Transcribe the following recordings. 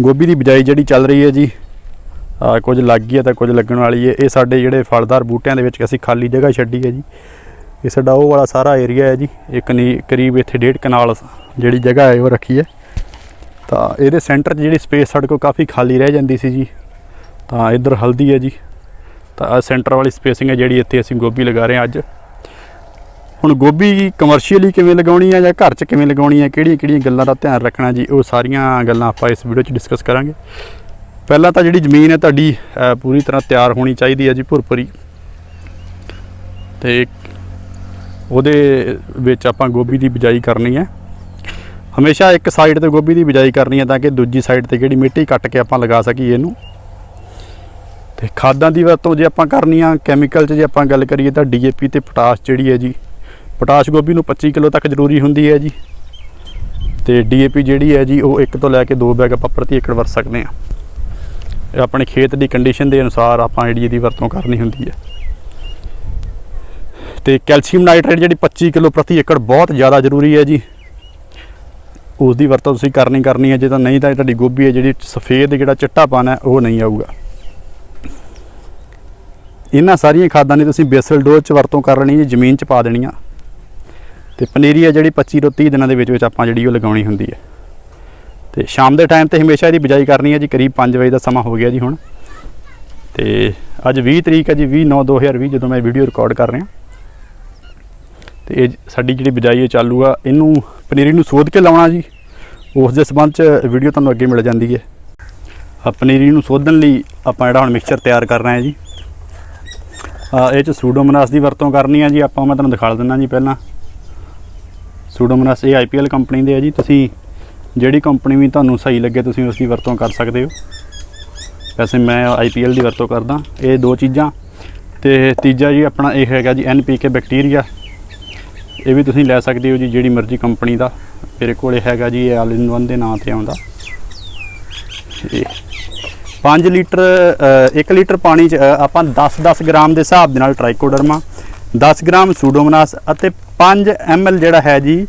ਗੋਭੀ ਦੀ ਬਿਜਾਈ ਜਿਹੜੀ ਚੱਲ ਰਹੀ ਹੈ ਜੀ, ਆ ਕੁਝ ਲੱਗ ਗਈ ਹੈ ਤਾਂ ਕੁਝ ਲੱਗਣ ਵਾਲੀ ਹੈ। ਇਹ ਸਾਡੇ ਜਿਹੜੇ ਫਲਦਾਰ ਬੂਟਿਆਂ ਦੇ ਵਿੱਚ ਅਸੀਂ ਖਾਲੀ ਜਗ੍ਹਾ ਛੱਡੀ ਹੈ ਜੀ। ਇਹ ਸਾਡਾ ਉਹ ਵਾਲਾ ਸਾਰਾ ਏਰੀਆ ਹੈ ਜੀ, ਇੱਕ ਨੀ ਕਰੀਬ ਇੱਥੇ ਡੇਢ ਕਨਾਲ ਜਿਹੜੀ ਜਗ੍ਹਾ ਹੈ ਉਹ ਰੱਖੀ ਹੈ। ਤਾਂ ਇਹਦੇ ਸੈਂਟਰ 'ਚ ਜਿਹੜੀ ਸਪੇਸ ਸਾਡੇ ਕੋਲ ਕਾਫੀ ਖਾਲੀ ਰਹਿ ਜਾਂਦੀ ਸੀ ਜੀ। ਤਾਂ ਇੱਧਰ ਹਲਦੀ ਹੈ ਜੀ। ਤਾਂ ਆ ਸੈਂਟਰ ਵਾਲੀ ਸਪੇਸਿੰਗ ਹੈ ਜਿਹੜੀ ਇੱਥੇ ਅਸੀਂ ਗੋਭੀ ਲਗਾ ਰਹੇ ਹਾਂ ਅੱਜ। ਹੁਣ ਗੋਭੀ ਕਮਰਸ਼ੀਅਲੀ ਕਿਵੇਂ ਲਗਾਉਣੀ ਹੈ ਜਾਂ ਘਰ 'ਚ ਕਿਵੇਂ ਲਗਾਉਣੀ ਹੈ ਕਿਹੜੀਆਂ ਕਿਹੜੀਆਂ ਗੱਲਾਂ ਦਾ ਧਿਆਨ ਰੱਖਣਾ ਜੀ? ਉਹ ਸਾਰੀਆਂ ਗੱਲਾਂ ਆਪਾਂ ਇਸ ਵੀਡੀਓ 'ਚ ਡਿਸਕਸ ਕਰਾਂਗੇ। ਪਹਿਲਾਂ ਤਾਂ ਜਿਹੜੀ ਜ਼ਮੀਨ ਹੈ ਤੁਹਾਡੀ ਪੂਰੀ ਤਰ੍ਹਾਂ ਤਿਆਰ ਹੋਣੀ ਚਾਹੀਦੀ ਹੈ ਜੀ ਭੁਰਭੁਰੀ। ਤੇ ਉਹਦੇ ਵਿੱਚ ਆਪਾਂ ਗੋਭੀ ਦੀ ਬਿਜਾਈ ਕਰਨੀ ਹੈ ਹਮੇਸ਼ਾ ਇੱਕ ਸਾਈਡ ਤੇ ਗੋਭੀ ਦੀ ਬਿਜਾਈ ਕਰਨੀ ਹੈ ਤਾਂ ਕਿ ਦੂਜੀ ਸਾਈਡ ਤੇ ਜਿਹੜੀ ਮਿੱਟੀ ਕੱਟ ਕੇ ਆਪਾਂ ਲਗਾ ਸਕੀਏ ਇਹਨੂੰ। ਤੇ ਖਾਦਾਂ ਦੀ ਵਰਤੋਂ ਜੇ ਆਪਾਂ ਕਰਨੀ ਆ ਕੈਮੀਕਲ 'ਚ ਜੇ ਆਪਾਂ ਗੱਲ ਕਰੀਏ ਤਾਂ ਡੀਏਪੀ ਤੇ ਪੋਟਾਸ਼ ਜਿਹੜੀ ਹੈ ਜੀ ਪੋਟਾਸ਼ ਗੋਭੀ ਨੂੰ 25 ਕਿਲੋ ਤੱਕ ਜ਼ਰੂਰੀ ਹੁੰਦੀ ਹੈ ਜੀ। ਤੇ ਡੀਏਪੀ ਜਿਹੜੀ ਹੈ ਜੀ, ਉਹ 1 ਤੋਂ ਲੈ ਕੇ 2 ਬੈਗ ਆਪਾਂ ਪ੍ਰਤੀ ਏਕੜ ਵਰਤ ਸਕਦੇ ਆ ਇਹ ਆਪਣੇ ਖੇਤ ਦੀ ਕੰਡੀਸ਼ਨ ਦੇ ਅਨੁਸਾਰ ਆਪਾਂ ਜਿਹੜੀ ਇਹਦੀ ਵਰਤੋਂ ਕਰਨੀ ਹੁੰਦੀ ਹੈ। ਤੇ ਕੈਲਸ਼ੀਅਮ ਨਾਈਟ੍ਰੇਟ ਜਿਹੜੀ 25 ਕਿਲੋ ਪ੍ਰਤੀ ਏਕੜ ਬਹੁਤ ਜ਼ਿਆਦਾ ਜ਼ਰੂਰੀ ਹੈ ਜੀ। ਉਸ ਦੀ ਵਰਤੋਂ ਤੁਸੀਂ ਕਰਨੀ ਕਰਨੀ ਹੈ, ਜੇ ਤਾਂ ਨਹੀਂ ਤਾਂ ਤੁਹਾਡੀ ਗੋਭੀ ਹੈ ਜਿਹੜੀ ਸਫੇਦ ਜਿਹੜਾ ਚਿੱਟਾਪਨ ਹੈ, ਉਹ ਨਹੀਂ ਆਊਗਾ। ਇਹਨਾਂ ਸਾਰੀਆਂ ਖਾਦਾਂ ਨੇ ਤੁਸੀਂ ਬੇਸਲ ਡੋਜ਼ ਚ ਵਰਤੋਂ ਕਰ ਲੈਣੀ ਹੈ, ਜ਼ਮੀਨ ਚ ਪਾ ਦੇਣੀਆਂ। ਤੇ ਪਨੀਰੀ ਹੈ ਜਿਹੜੀ 25 ਤੋਂ 30 ਦਿਨਾਂ ਦੇ ਵਿੱਚ ਵਿੱਚ ਆਪਾਂ ਜਿਹੜੀ ਉਹ ਲਗਾਉਣੀ ਹੁੰਦੀ ਹੈ। ਤੇ ਸ਼ਾਮ ਦੇ ਟਾਈਮ ਤੇ ਹਮੇਸ਼ਾ ਇਹਦੀ ਬਿਜਾਈ ਕਰਨੀ ਹੈ ਜੀ, ਕਰੀਬ 5 ਵਜੇ ਦਾ ਸਮਾਂ ਹੋ ਗਿਆ ਜੀ ਹੁਣ। ਤੇ ਅੱਜ 20 ਤਰੀਕ ਹੈ ਜੀ 20 9 2020 ਜਦੋਂ ਮੈਂ ਵੀਡੀਓ ਰਿਕਾਰਡ ਕਰ ਰਿਹਾ। ਤੇ ਇਹ ਸਾਡੀ ਜਿਹੜੀ ਬਿਜਾਈ ਹੈ ਚਾਲੂ ਆ। ਇਹਨੂੰ ਪਨੀਰੀ ਨੂੰ ਸੋਧ ਕੇ ਲਾਉਣਾ ਜੀ। ਉਸ ਦੇ ਸਬੰਧ ਚ ਵੀਡੀਓ ਤੁਹਾਨੂੰ ਅੱਗੇ ਮਿਲ ਜਾਂਦੀ ਹੈ। ਆ ਪਨੀਰੀ ਨੂੰ ਸੋਧਣ ਲਈ ਆਪਾਂ ਜਿਹੜਾ ਹੁਣ ਮਿਕਸਚਰ ਤਿਆਰ ਕਰ ਰਹੇ ਹਾਂ ਜੀ। ਇਹ ਚ ਸੂਡੋਮੋਨਾਸ ਦੀ ਵਰਤੋਂ ਕਰਨੀ ਹੈ ਜੀ। ਆਪਾਂ ਮੈਂ ਤੁਹਾਨੂੰ ਦਿਖਾ ਦਿੰਦਾ ਜੀ ਪਹਿਲਾਂ। ਸੂਡੋਮੋਨਾਸ ਇਹ ਆਈਪੀਐਲ ਕੰਪਨੀ ਦੇ ਆ ਜੀ। ਤੁਸੀਂ ਜਿਹੜੀ ਕੰਪਨੀ ਵੀ ਤੁਹਾਨੂੰ ਸਹੀ ਲੱਗੇ, ਤੁਸੀਂ ਉਸ ਦੀ ਵਰਤੋਂ ਕਰ ਸਕਦੇ ਹੋ। ਵੈਸੇ ਮੈਂ ਆਈਪੀਐਲ ਦੀ ਵਰਤੋਂ ਕਰਦਾ, ਇਹ ਦੋ ਚੀਜ਼ਾਂ। ਤੇ ਤੀਜਾ ਜੀ ਆਪਣਾ ਇਹ ਹੈਗਾ ਜੀ ਐਨਪੀਕੇ ਬੈਕਟੀਰੀਆ। ਇਹ ਵੀ ਤੁਸੀਂ ਲੈ ਸਕਦੇ ਹੋ ਜੀ, ਜਿਹੜੀ ਮਰਜ਼ੀ ਕੰਪਨੀ ਦਾ। ਮੇਰੇ ਕੋਲੇ ਹੈਗਾ ਜੀ, ਇਹ ਆਲ ਇਨ ਵਨ ਦੇ ਨਾਂ ਤੇ ਆਉਂਦਾ। ਇਹ 5 ਲੀਟਰ 1 ਲੀਟਰ ਪਾਣੀ ਚ ਆਪਾਂ 10-10 ਗ੍ਰਾਮ ਦੇ ਹਿਸਾਬ ਦੇ ਨਾਲ ਟ੍ਰਾਈਕੋਡਰਮਾ 10 ਗ੍ਰਾਮ ਸੂਡੋਮੋਨਾਸ ਅਤੇ 5 ml ਜਿਹੜਾ ਹੈ ਜੀ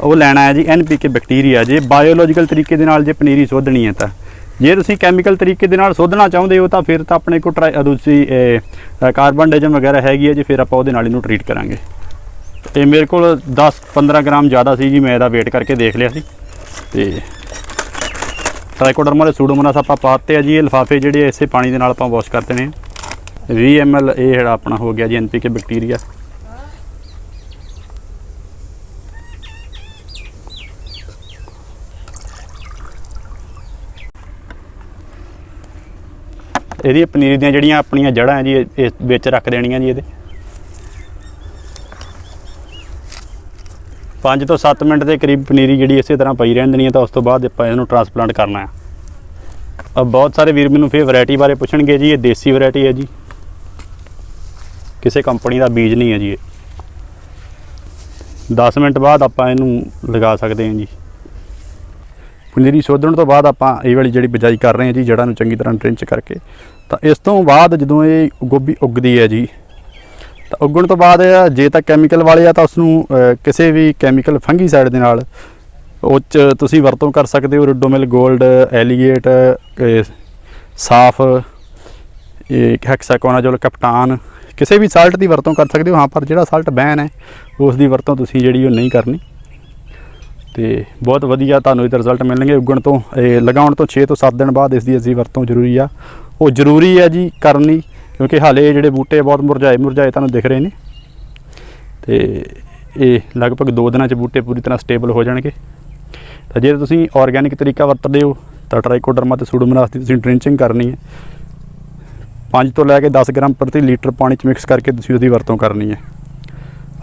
ਉਹ ਲੈਣਾ ਹੈ ਜੀ ਐਨਪੀਕੇ ਬੈਕਟੀਰੀਆ ਜੇ ਬਾਇਓਲੋਜੀਕਲ ਤਰੀਕੇ ਦੇ ਨਾਲ ਜੇ ਪਨੀਰੀ ਸੋਧਣੀ ਹੈ ਤਾਂ। ਜੇ ਤੁਸੀਂ ਕੈਮੀਕਲ ਤਰੀਕੇ ਦੇ ਨਾਲ ਸੋਧਣਾ ਚਾਹੁੰਦੇ ਹੋ ਤਾਂ ਫਿਰ ਤਾਂ ਆਪਣੇ ਕੋਲ ਟਰਾਈ ਅ, ਦੂਸਰੀ ਕਾਰਬਨ ਡਾਈਜਮ ਵਗੈਰਾ ਹੈਗੀ ਹੈ ਜੀ ਫਿਰ ਆਪਾਂ ਉਹਦੇ ਨਾਲ ਇਹਨੂੰ ਟਰੀਟ ਕਰਾਂਗੇ। ਤੇ ਮੇਰੇ ਕੋਲ 10-15 ਗ੍ਰਾਮ ਜ਼ਿਆਦਾ ਸੀ ਜੀ ਮੈਂ ਇਹਦਾ ਵੇਟ ਕਰਕੇ ਦੇਖ ਲਿਆ ਸੀ। ਤੇ ਟ੍ਰਾਈਕੋਡਰਮਾ ਦੇ ਸੂਡੋਮੋਨਾਸ ਆਪਾਂ ਪਾਤੇ ਆ ਜੀ ਇਹ ਲਿਫਾਫੇ ਜਿਹੜੇ ਇਸੇ ਪਾਣੀ ਦੇ ਨਾਲ ਆਪਾਂ ਵਾਸ਼ ਕਰਦੇ ਨੇ 20 ml ਇਹ ਜਿਹੜਾ ਆਪਣਾ ਹੋ ਗਿਆ ਜੀ ਐਨਪੀਕੇ ਬੈਕਟੀਰੀਆ ਇਹਦੀ ਪਨੀਰੀ ਦੀਆਂ ਜਿਹੜੀਆਂ ਆਪਣੀਆਂ ਜੜ੍ਹਾਂ ਹੈ ਜੀ ਇਸ ਵਿੱਚ ਰੱਖ ਦੇਣੀਆਂ ਜੀ ਇਹਦੇ। 5 ਤੋਂ 7 ਮਿੰਟ ਦੇ ਕਰੀਬ ਪਨੀਰੀ ਜਿਹੜੀ ਇਸੇ ਤਰ੍ਹਾਂ ਪਈ ਰਹਿਣ ਦੇਣੀ ਹੈ, ਤਾਂ ਉਸ ਤੋਂ ਬਾਅਦ ਆਪਾਂ ਇਹਨੂੰ ਟ੍ਰਾਂਸਪਲਾਂਟ ਕਰਨਾ ਹੈ। ਬਹੁਤ ਸਾਰੇ ਵੀਰ ਮੈਨੂੰ ਫੇਰ ਵੈਰਾਈਟੀ ਬਾਰੇ ਪੁੱਛਣਗੇ ਜੀ, ਇਹ ਦੇਸੀ ਵੈਰਾਈਟੀ ਹੈ ਜੀ। ਕਿਸੇ ਕੰਪਨੀ ਦਾ ਬੀਜ ਨਹੀਂ ਹੈ ਜੀ ਇਹ। 10 ਮਿੰਟ ਬਾਅਦ ਆਪਾਂ ਇਹਨੂੰ ਲਗਾ ਸਕਦੇ ਹਾਂ ਜੀ। ਪਨੀਰੀ ਸੋਧਣ ਤੋਂ ਬਾਅਦ ਆਪਾਂ ਇਹ ਵਾਲੀ ਜਿਹੜੀ ਬਿਜਾਈ ਕਰ ਰਹੇ ਹਾਂ ਜੀ, ਜੜ੍ਹਾਂ ਨੂੰ ਚੰਗੀ ਤਰ੍ਹਾਂ ਡ੍ਰਿੰਚ ਕਰਕੇ, ਤਾਂ ਇਸ ਤੋਂ ਬਾਅਦ ਜਦੋਂ ਇਹ ਗੋਭੀ ਉੱਗਦੀ ਹੈ ਜੀ, ਤਾਂ ਉੱਗਣ ਤੋਂ ਬਾਅਦ ਜੇ ਤਾਂ ਕੈਮੀਕਲ ਵਾਲੇ ਆ ਤਾਂ ਉਸ ਨੂੰ ਕਿਸੇ ਵੀ ਕੈਮੀਕਲ ਫੰਗੀਸਾਈਡ ਦੇ ਨਾਲ, ਉਹ 'ਚ ਤੁਸੀਂ ਵਰਤੋਂ ਕਰ ਸਕਦੇ ਹੋ ਰਿਡੋਮਿਲ 골ਡ ਐਲੀਗੇਟ, ਇਹ ਸਾਫ਼, ਇਹ ਹੈਕਸਾਕੋਨਾਜੋਲ ਕਪਟਾਨ ਕਿਸੇ ਵੀ ਸਾਲਟ ਦੀ ਵਰਤੋਂ ਕਰ ਸਕਦੇ ਹੋ, ਹਾਂ, ਪਰ ਜਿਹੜਾ ਸਾਲਟ ਬੈਨ ਹੈ, ਉਸ ਦੀ ਵਰਤੋਂ ਤੁਸੀਂ ਜਿਹੜੀ ਉਹ ਨਹੀਂ ਕਰਨੀ। ਤੇ ਬਹੁਤ ਵਧੀਆ ਤੁਹਾਨੂੰ ਇਹਦਾ ਰਿਜ਼ਲਟ ਮਿਲਣਗੇ। ਉੱਗਣ ਤੋਂ, ਇਹ ਲਗਾਉਣ ਤੋਂ 6 ਤੋਂ 7 ਦਿਨ ਬਾਅਦ ਇਸ ਦੀ ਅਸੀਂ ਵਰਤੋਂ ਜ਼ਰੂਰੀ ਆ। ਉਹ ਜ਼ਰੂਰੀ ਆ ਜੀ ਕਰਨੀ, ਕਿਉਂਕਿ ਹਾਲੇ ਜਿਹੜੇ ਬੂਟੇ ਬਹੁਤ ਮੁਰਝਾਏ ਮੁਰਝਾਏ ਤੁਹਾਨੂੰ ਦਿਖ ਰਹੇ ਨੇ। ਤੇ ਇਹ ਲਗਭਗ 2 ਦਿਨਾਂ 'ਚ ਬੂਟੇ ਪੂਰੀ ਤਰ੍ਹਾਂ ਸਟੇਬਲ ਹੋ ਜਾਣਗੇ। ਤਾਂ ਜੇ ਤੁਸੀਂ ਆਰਗੈਨਿਕ ਤਰੀਕਾ ਵਰਤਦੇ ਹੋ, ਤਾਂ ਟ੍ਰਾਈਕੋਡਰਮਾ ਤੇ ਸੂਡੋਮੋਨਾਸ ਦੀ ਤੁਸੀਂ ਡ੍ਰਿੰਚਿੰਗ ਕਰਨੀ ਹੈ। 5 ਤੋਂ ਲੈ ਕੇ 10 ਗ੍ਰਾਮ ਪ੍ਰਤੀ ਲੀਟਰ ਪਾਣੀ 'ਚ ਮਿਕਸ ਕਰਕੇ ਤੁਸੀਂ ਉਹਦੀ ਵਰਤੋਂ ਕਰਨੀ ਹੈ।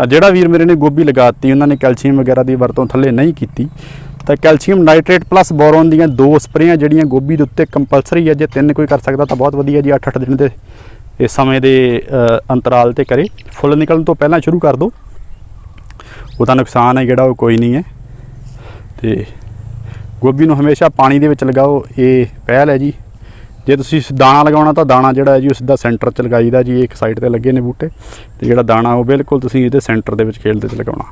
ਆ ਜਿਹੜਾ ਵੀਰ ਮੇਰੇ ਨੇ ਗੋਭੀ ਲਗਾਤੀ, ਉਹਨਾਂ ਨੇ ਕੈਲਸ਼ੀਅਮ ਵਗੈਰਾ ਦੀ ਵਰਤੋਂ ਥੱਲੇ ਨਹੀਂ ਕੀਤੀ। ਤਾਂ ਕੈਲਸ਼ੀਅਮ ਨਾਈਟ੍ਰੇਟ ਪਲੱਸ ਬੋਰੋਨ ਦੀਆਂ ਦੋ ਸਪਰੇਆਂ ਜਿਹੜੀਆਂ ਗੋਭੀ ਦੇ ਉੱਤੇ ਕੰਪਲਸਰੀ ਹੈ, ਜੇ ਤਿੰਨ ਕੋਈ ਕਰ ਸਕਦਾ ਤਾਂ ਬਹੁਤ ਵਧੀਆ ਜੀ 8-8 ਦਿਨ ਦੇ ਇਸ ਸਮੇਂ ਦੇ ਅੰਤਰਾਲ ਤੇ ਕਰੇ। ਫੁੱਲ ਨਿਕਲਣ ਤੋਂ ਪਹਿਲਾਂ ਸ਼ੁਰੂ ਕਰ ਦਿਓ ਉਹਦਾ ਨੁਕਸਾਨ ਹੈ ਜਿਹੜਾ, ਉਹ ਕੋਈ ਨਹੀਂ ਹੈ। ਤੇ ਗੋਭੀ ਨੂੰ ਹਮੇਸ਼ਾ ਪਾਣੀ ਦੇ ਵਿੱਚ ਲਗਾਓ, ਇਹ ਪਹਿਲ ਹੈ ਜੀ। ਜੇ ਤੁਸੀਂ ਦਾਣਾ ਲਗਾਉਣਾ ਤਾਂ ਦਾਣਾ ਜਿਹੜਾ ਹੈ ਜੀ, ਉਹ ਸਿੱਧਾ ਸੈਂਟਰ 'ਚ ਲਗਾਈਦਾ ਜੀ ਇੱਕ ਸਾਈਡ ਤੇ ਲੱਗੇ ਨੇ ਬੂਟੇ। ਤੇ ਜਿਹੜਾ ਦਾਣਾ ਉਹ ਬਿਲਕੁਲ ਤੁਸੀਂ ਇਹਦੇ ਸੈਂਟਰ ਦੇ ਵਿੱਚ ਖੇਲ ਦੇ 'ਚ ਲਗਾਉਣਾ।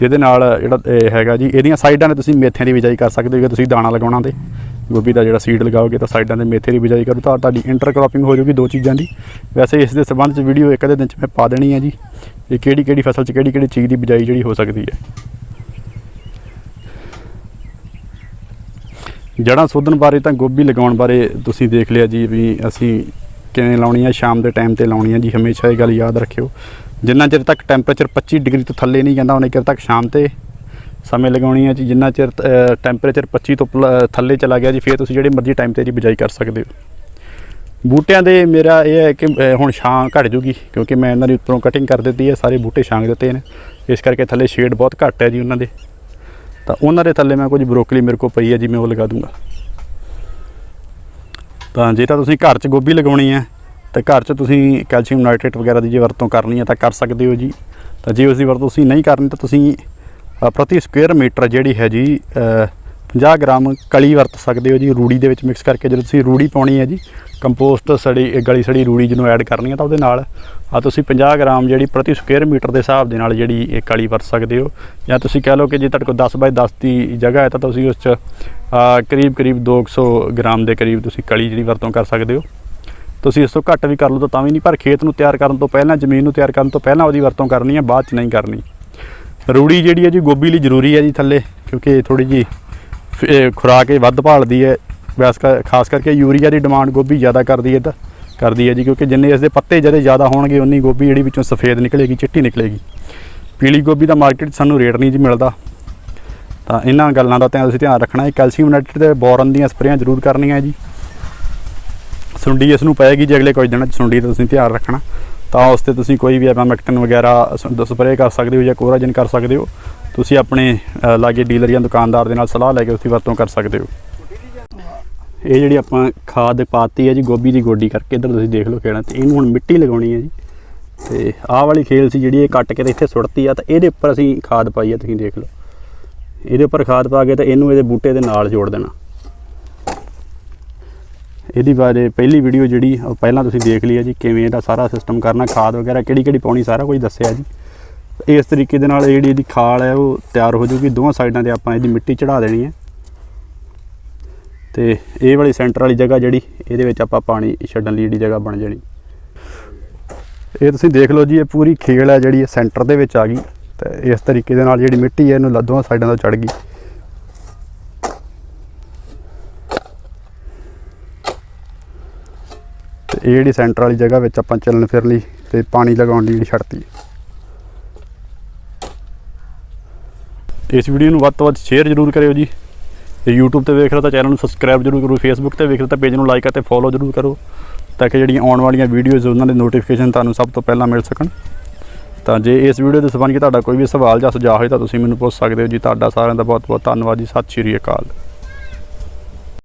ਜਿਹਦੇ ਨਾਲ ਜਿਹੜਾ ਇਹ ਹੈਗਾ ਜੀ, ਇਹਦੀਆਂ ਸਾਈਡਾਂ 'ਤੇ ਤੁਸੀਂ ਮੇਥਿਆਂ ਦੀ ਬਿਜਾਈ ਕਰ ਸਕਦੇ ਹੋ, ਜੇ ਤੁਸੀਂ ਦਾਣਾ ਲਗਾਉਣਾ ਤੇ। ਗੋਭੀ ਦਾ ਜਿਹੜਾ ਸੀਡ ਲਗਾਓਗੇ ਤਾਂ ਸਾਈਡਾਂ ਤੇ ਮੇਥੇ ਦੀ ਬਿਜਾਈ ਕਰੋ, ਤਾਂ ਤੁਹਾਡੀ ਇੰਟਰ ਇੰਟਰਕ੍ਰੋਪਿੰਗ ਹੋ ਜਾਊਗੀ ਦੋ ਚੀਜ਼ਾਂ ਦੀ। ਵੈਸੇ ਇਸ ਦੇ ਸੰਬੰਧ 'ਚ ਵੀਡੀਓ ਇੱਕ ਅੱਧੇ ਦਿਨ 'ਚ ਮੈਂ ਪਾ ਦੇਣੀ ਹੈ ਜੀ ਇਹ ਕਿਹੜੀ ਕਿਹੜੀ ਫਸਲ 'ਚ ਕਿਹੜੀ ਕਿਹੜੀ ਚੀਜ਼ ਦੀ ਬਿਜਾਈ ਜਿਹੜੀ ਹੋ ਸਕਦੀ ਹੈ। ਜੜਾਂ ਸੋਧਣ ਬਾਰੇ ਤਾਂ ਗੋਭੀ ਲਗਾਉਣ ਬਾਰੇ ਤੁਸੀਂ ਦੇਖ ਲਿਆ ਜੀ ਵੀ ਅਸੀਂ ਕਿਵੇਂ ਲਾਉਣੀ ਆ, ਸ਼ਾਮ ਦੇ ਟਾਈਮ ਤੇ ਲਾਉਣੀ ਆ ਜੀ, ਹਮੇਸ਼ਾ ਇਹ ਗੱਲ ਯਾਦ ਰੱਖਿਓ। ਜਿੰਨਾ ਚਿਰ ਤੱਕ ਟੈਂਪਰੇਚਰ 25 ਡਿਗਰੀ ਤੋਂ ਥੱਲੇ ਨਹੀਂ ਜਾਂਦਾ, ਉਨੇ ਚਿਰ ਤੱਕ ਸ਼ਾਮ ਤੇ ਸਮੇਂ ਲਗਾਉਣੀ ਆ ਜੀ। ਜਿੰਨਾ ਚਿਰ ਟੈਂਪਰੇਚਰ 25 ਤੋਂ ਪਲ- ਥੱਲੇ ਚਲਾ ਗਿਆ ਜੀ, ਫਿਰ ਤੁਸੀਂ ਜਿਹੜੇ ਮਰਜ਼ੀ ਟਾਈਮ ਤੇ ਜੀ ਬਿਜਾਈ ਕਰ ਸਕਦੇ ਹੋ। ਬੂਟਿਆਂ ਦੇ ਮੇਰਾ ਇਹ ਹੈ ਕਿ ਹੁਣ ਛਾਂ ਘਟ ਜੂਗੀ, ਕਿਉਂਕਿ ਮੈਂ ਇਹਨਾਂ ਦੀ ਉੱਪਰੋਂ ਕਟਿੰਗ ਕਰ ਦਿੱਤੀ ਹੈ, ਸਾਰੇ ਬੂਟੇ ਛਾਂਗ ਦਿੱਤੇ ਨੇ। ਇਸ ਕਰਕੇ ਥੱਲੇ ਸ਼ੇਡ ਬਹੁਤ ਘੱਟ ਹੈ ਜੀ ਉਹਨਾਂ ਦੇ। ਤਾਂ ਉਹਨਾਂ ਦੇ ਥੱਲੇ ਮੈਂ ਕੁਝ ਬਰੋਕਲੀ ਮੇਰੇ ਕੋਲ ਪਈ ਹੈ ਜੀ ਮੈਂ ਉਹ ਲਗਾ ਦੂੰਗਾ। ਤਾਂ ਜੇ ਤਾਂ ਤੁਸੀਂ ਘਰ 'ਚ ਗੋਭੀ ਲਗਾਉਣੀ ਹੈ ਤਾਂ ਘਰ 'ਚ ਤੁਸੀਂ ਕੈਲਸ਼ੀਅਮ ਨਾਈਟ੍ਰੇਟ ਵਗੈਰਾ ਦੀ ਜੇ ਵਰਤੋਂ ਕਰਨੀ ਹੈ ਤਾਂ ਕਰ ਸਕਦੇ ਹੋ ਜੀ। ਤਾਂ ਜੇ ਉਸ ਦੀ ਵਰਤੋਂ ਤੁਸੀਂ ਨਹੀਂ ਕਰਨੀ ਤਾਂ ਤੁਸੀਂ ਪ੍ਰਤੀ ਸਕੁਅਰ ਮੀਟਰ ਜਿਹੜੀ ਹੈ ਜੀ ਅ, 50 ਗ੍ਰਾਮ ਕਲੀ ਵਰਤ ਸਕਦੇ ਹੋ ਜੀ ਰੂੜੀ ਦੇ ਵਿੱਚ ਮਿਕਸ ਕਰਕੇ ਜਦੋਂ ਤੁਸੀਂ ਰੂੜੀ ਪਾਉਣੀ ਹੈ ਜੀ ਕੰਪੋਸਟ ਸੜੀ ਇਹ ਗਲੀ ਸੜੀ ਰੂੜੀ ਜਿਹਨੂੰ ਐਡ ਕਰਨੀ ਹੈ ਤਾਂ ਉਹਦੇ ਨਾਲ ਆ ਤੁਸੀਂ 50 ਗ੍ਰਾਮ ਜਿਹੜੀ ਪ੍ਰਤੀ ਸਕੁਅਰ ਮੀਟਰ ਦੇ ਹਿਸਾਬ ਦੇ ਨਾਲ ਜਿਹੜੀ ਇਹ ਕਲੀ ਵਰਤ ਸਕਦੇ ਹੋ। ਜਾਂ ਤੁਸੀਂ ਕਹਿ ਲਓ ਕਿ ਜੇ ਤੁਹਾਡੇ ਕੋਲ 10 ਬਾਈ 10 ਦੀ ਜਗ੍ਹਾ ਹੈ ਤਾਂ ਤੁਸੀਂ ਉਸ 'ਚ ਅ, ਕਰੀਬ ਕਰੀਬ 200 ਗ੍ਰਾਮ ਦੇ ਕਰੀਬ ਤੁਸੀਂ ਕਲੀ ਜਿਹੜੀ ਵਰਤੋਂ ਕਰ ਸਕਦੇ ਹੋ। ਤੁਸੀਂ ਇਸ ਤੋਂ ਘੱਟ ਵੀ ਕਰ ਲਓ ਤਾਂ ਤਾਂ ਵੀ ਨਹੀਂ ਪਰ ਖੇਤ ਨੂੰ ਤਿਆਰ ਕਰਨ ਤੋਂ ਪਹਿਲਾਂ ਜ਼ਮੀਨ ਨੂੰ ਤਿਆਰ ਕਰਨ ਤੋਂ ਪਹਿਲਾਂ ਉਹਦੀ ਵਰਤੋਂ ਕਰਨੀ ਹੈ ਬਾਅਦ 'ਚ ਨਹੀਂ ਕਰਨੀ। ਰੂੜੀ ਜਿਹੜੀ ਹੈ ਜੀ ਗੋਭੀ ਲਈ ਜ਼ਰੂਰੀ ਹੈ ਜੀ ਥੱਲੇ ਕਿਉਂਕਿ ਥੋੜੀ ਜੀ ਫ- ਖੁਰਾਕ ਇਹ ਵੱਧ ਭਾਲਦੀ ਹੈ। ਵੈਸ ਕਰ- ਖਾਸ ਕਰਕੇ ਯੂਰੀਆ ਦੀ ਡਿਮਾਂਡ ਗੋਭੀ ਜ਼ਿਆਦਾ ਕਰਦੀ ਹੈ ਤਾਂ, ਕਰਦੀ ਹੈ ਜੀ, ਕਿਉਂਕਿ ਜਿੰਨੇ ਇਸ ਦੇ ਪੱਤੇ ਜਿਹੜੇ ਜ਼ਿਆਦਾ ਹੋਣਗੇ ਉਨੀ ਗੋਭੀ ਜਿਹੜੀ ਵਿੱਚੋਂ ਸਫੇਦ ਨਿਕਲੇਗੀ, ਚਿੱਟੀ ਨਿਕਲੇਗੀ। ਪੀਲੀ ਗੋਭੀ ਦਾ ਮਾਰਕੀਟ 'ਚ ਸਾਨੂੰ ਰੇਟ ਨਹੀਂ ਜੀ ਮਿਲਦਾ। ਤਾਂ ਇਹਨਾਂ ਗੱਲਾਂ ਦਾ ਧਿਆਨ ਤੁਸੀਂ ਧਿਆਨ ਰੱਖਣਾ ਹੈ ਕੈਲਸ਼ੀਅਮ ਨਾਈਟ੍ਰੇਟ ਤੇ ਬੋਰਨ ਦੀਆਂ ਸਪਰੇਆਂ ਜ਼ਰੂਰ ਕਰਨੀਆਂ ਜੀ। ਸੁੰਡੀ ਇਸ ਨੂੰ ਪਏਗੀ ਜੇ ਅਗਲੇ ਕੁਝ ਦਿਨਾਂ 'ਚ, ਸੁੰਡੀ ਦਾ ਤੁਸੀਂ ਧਿਆਨ ਰੱਖਣਾ। ਤਾਂ ਉਸ ਤੇ ਤੁਸੀਂ ਕੋਈ ਵੀ ਐਮਾਮੈਕਟਨ ਵਗੈਰਾ ਸਪਰੇਅ ਕਰ ਸਕਦੇ ਹੋ ਜਾਂ ਕੋਰਾਜਨ ਕਰ ਸਕਦੇ ਹੋ। ਤੁਸੀਂ ਆਪਣੇ ਲਾਗੇ ਡੀਲਰ ਜਾਂ ਦੁਕਾਨਦਾਰ ਦੇ ਨਾਲ ਸਲਾਹ ਲੈ ਕੇ ਉਸ ਦੀ ਵਰਤੋਂ ਕਰ ਸਕਦੇ ਹੋ। ਇਹ ਜਿਹੜੀ ਆਪਾਂ ਖਾਦ ਪਾਤੀ ਹੈ ਜੀ, ਗੋਭੀ ਦੀ ਗੋਡੀ ਕਰਕੇ ਇੱਧਰ ਤੁਸੀਂ ਦੇਖ ਲਓ ਕਿਹੜਾ ਤੇ, ਇਹਨੂੰ ਹੁਣ ਮਿੱਟੀ ਲਗਾਉਣੀ ਹੈ ਜੀ। ਤੇ ਆਹ ਵਾਲੀ ਖੇਲ ਸੀ ਜਿਹੜੀ ਇਹ ਕੱਟ ਕੇ ਤੇ ਇੱਥੇ ਸੁੱਟਤੀ ਆ, ਤਾਂ ਇਹਦੇ ਉੱਪਰ ਅਸੀਂ ਖਾਦ ਪਾਈ ਆ ਤੁਸੀਂ ਦੇਖ ਲਓ। ਇਹਦੇ ਉੱਪਰ ਖਾਦ ਪਾ ਕੇ ਤਾਂ ਇਹਨੂੰ ਇਹਦੇ ਬੂਟੇ ਦੇ ਨਾਲ ਜੋੜ ਦੇਣਾ। ਇਹਦੀ ਬਾਰੇ ਪਹਿਲੀ ਵੀਡੀਓ ਜਿਹੜੀ, ਉਹ ਪਹਿਲਾਂ ਤੁਸੀਂ ਦੇਖ ਲਈ ਹੈ ਜੀ, ਕਿਵੇਂ ਇਹਦਾ ਸਾਰਾ ਸਿਸਟਮ ਕਰਨਾ, ਖਾਦ ਵਗੈਰਾ ਕਿਹੜੀ ਕਿਹੜੀ ਪਾਉਣੀ, ਸਾਰਾ ਕੁਝ ਦੱਸਿਆ ਜੀ। ਇਸ ਤਰੀਕੇ ਦੇ ਨਾਲ ਜਿਹੜੀ ਇਹਦੀ ਖਾਲ ਹੈ, ਉਹ ਤਿਆਰ ਹੋ ਜੂਗੀ ਦੋਵਾਂ ਸਾਈਡਾਂ ਤੇ ਆਪਾਂ ਇਹਦੀ ਮਿੱਟੀ ਚੜਾ ਦੇਣੀ ਹੈ। ਤੇ ਇਹ ਵਾਲੀ ਸੈਂਟਰ ਵਾਲੀ ਜਗ੍ਹਾ ਜਿਹੜੀ, ਇਹਦੇ ਵਿੱਚ ਆਪਾਂ ਪਾਣੀ ਛੱਡਣ ਲਈ ਜਿਹੜੀ ਜਗ੍ਹਾ ਬਣ ਜਾਣੀ। ਇਹ ਤੁਸੀਂ ਦੇਖ ਲਓ ਜੀ, ਇਹ ਪੂਰੀ ਖੇਲ ਹੈ ਜਿਹੜੀ ਇਹ ਸੈਂਟਰ ਦੇ ਵਿੱਚ ਆ ਗਈ। ਤੇ ਇਸ ਤਰੀਕੇ ਦੇ ਨਾਲ ਜਿਹੜੀ ਮਿੱਟੀ ਹੈ, ਇਹਨੂੰ ਲ- ਸਾਈਡਾਂ ਤੋਂ ਚੜ ਗਈ। ਤੇ ਇਹ ਜਿਹੜੀ ਸੈਂਟਰ ਵਾਲੀ ਜਗ੍ਹਾ ਵਿੱਚ ਆਪਾਂ ਚੱਲਣ ਫਿਰ ਲਈ ਤੇ ਪਾਣੀ ਲਗਾਉਣ ਲਈ ਜਿਹੜੀ ਛੱਡਤੀ ਇਸ ਵੀਡੀਓ ਨੂੰ ਵੱਧ ਤੋਂ ਵੱਧ ਸ਼ੇਅਰ ਜ਼ਰੂਰ ਕਰਿਓ ਜੀ। ਤੇ YouTube ਤੇ ਵੇਖ ਰਹੇ ਹੋ ਤਾਂ ਚੈਨਲ ਨੂੰ ਸਬਸਕ੍ਰਾਈਬ ਜ਼ਰੂਰ ਕਰੋ, Facebook ਤੇ ਵੇਖ ਰਹੇ ਤਾਂ ਪੇਜ ਨੂੰ ਲਾਈਕ ਅਤੇ ਫੋਲੋ ਜ਼ਰੂਰ ਕਰੋ ਤਾਂ ਕਿ ਜਿਹੜੀਆਂ ਆਉਣ ਵਾਲੀਆਂ ਵੀਡੀਓਜ਼ ਉਹਨਾਂ ਦੇ ਨੋਟੀਫਿਕੇਸ਼ਨ ਤੁਹਾਨੂੰ ਸਭ ਤੋਂ ਪਹਿਲਾਂ ਮਿਲ ਸਕਣ। ਤਾਂ ਜੇ ਇਸ ਵੀਡੀਓ ਦੇ ਸੰਬੰਧ ਵਿੱਚ ਤੁਹਾਡਾ ਕੋਈ ਵੀ ਸਵਾਲ ਜਾਂ ਸੁਝਾਅ ਹੋਏ ਤਾਂ ਤੁਸੀਂ ਮੈਨੂੰ ਪੁੱਛ ਸਕਦੇ ਹੋ ਜੀ। ਤੁਹਾਡਾ ਸਾਰਿਆਂ ਦਾ ਬਹੁਤ ਬਹੁਤ ਧੰਨਵਾਦ ਜੀ। ਸਤਿ ਸ਼੍ਰੀ ਅਕਾਲ।